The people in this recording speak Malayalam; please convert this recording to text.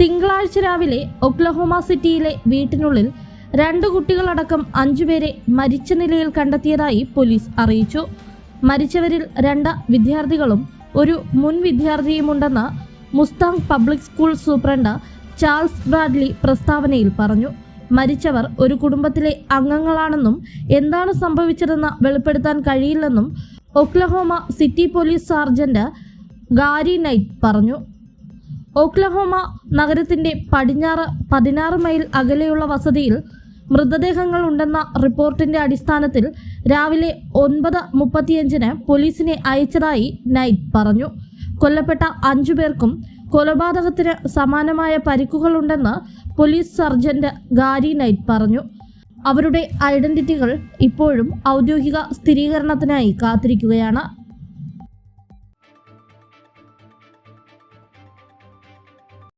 തിങ്കളാഴ്ച രാവിലെ ഒക്ലഹോമ സിറ്റിയിലെ വീട്ടിനുള്ളിൽ രണ്ട് കുട്ടികളടക്കം അഞ്ചുപേരെ മരിച്ച നിലയിൽ കണ്ടെത്തിയതായി പോലീസ് അറിയിച്ചു. മരിച്ചവരിൽ രണ്ട് വിദ്യാർത്ഥികളും ഒരു മുൻ വിദ്യാർത്ഥിയുമുണ്ടെന്ന് Mustang public school superintendent Charles Bradley പ്രസ്താവനയിൽ പറഞ്ഞു. മരിച്ചവർ ഒരു കുടുംബത്തിലെ അംഗങ്ങളാണെന്നും എന്താണ് സംഭവിച്ചതെന്ന് വെളിപ്പെടുത്താൻ കഴിയില്ലെന്നും Oklahoma city police sergeant Gary Knight പറഞ്ഞു. ഓക്ലഹോമ നഗരത്തിന്റെ പടിഞ്ഞാറ് പതിനാറ് മൈൽ അകലെയുള്ള വസതിയിൽ മൃതദേഹങ്ങൾ ഉണ്ടെന്ന റിപ്പോർട്ടിന്റെ അടിസ്ഥാനത്തിൽ രാവിലെ ഒൻപത് മുപ്പത്തിയഞ്ചിന് പോലീസിനെ അയച്ചതായി നൈറ്റ് പറഞ്ഞു. കൊല്ലപ്പെട്ട അഞ്ചു പേർക്കും കൊലപാതകത്തിന് സമാനമായ പരിക്കുകളുണ്ടെന്ന് പോലീസ് സർജന്റ് ഗാരി നൈറ്റ് പറഞ്ഞു. അവരുടെ ഐഡന്റിറ്റികൾ ഇപ്പോഴും ഔദ്യോഗിക സ്ഥിരീകരണത്തിനായി കാത്തിരിക്കുകയാണ്.